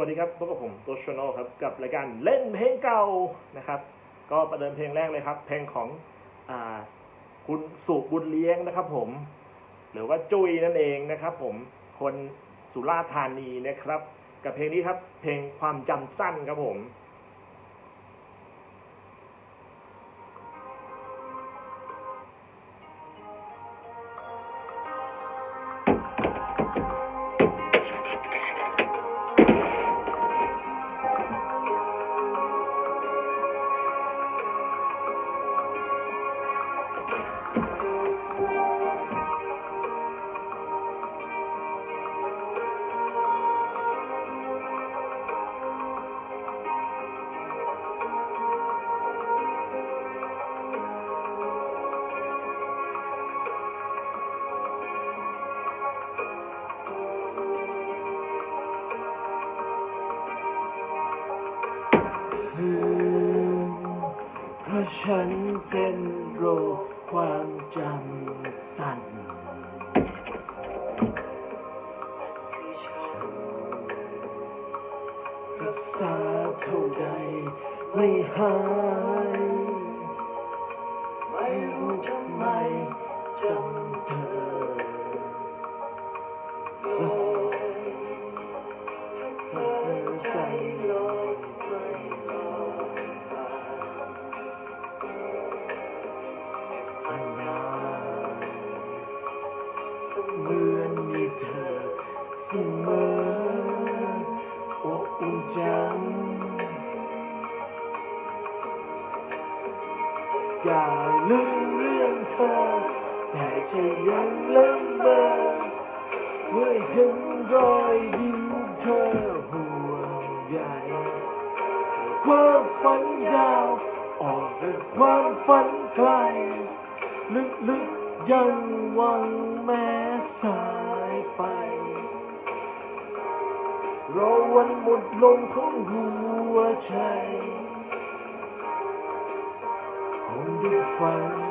วัสดีครับพบกับผมตัวชโนครับกับรายการเล่นเพลงเก่านะครับ ก็ประเดิมเพลงแรกเลยครับ เพลงของอ่าคุณสุบุญเลี้ยงนะครับ ผม หรือว่าจุยนั่นเองนะครับ ผมคนสุราษฎร์ธานีนะครับ กับเพลงนี้ครับ เพลงความจำสั้นครับผม ฉันเป็นโรคความจำสั่น รักษาเท่าใดไม่หาย เสมออบอุ่นจังอย่าลืมเรื่องเธอแต่จะยังเล่มเบอเมื่อเห็นรอยยิ้มเธอห่วงใยความฝันยาวออกจากความฝันไกล ลึกๆยังหวังแม้สายไป รอวันหมดลมของหัวใจคงได้ฟัง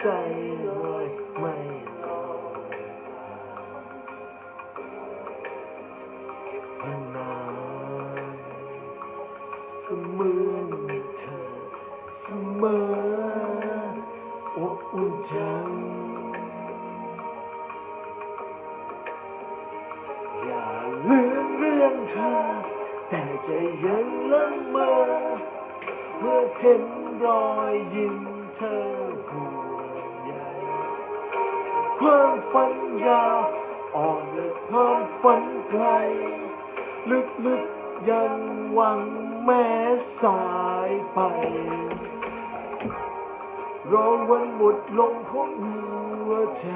ใจลอยไม่ลอยพนานเสมอมีเธอเสมออบอุ่นจังอย่าลืมเรื่องเธอ แต่ใจยังละเมอเมื่อเห็นรอยยิ้มเธอห่วงใย ความฝันยาวอ่อนและความฝันไกลลึกๆยังหวังแม้สายไปรอวันหมดลมของหัวใจ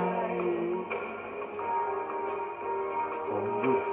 ผมหยุด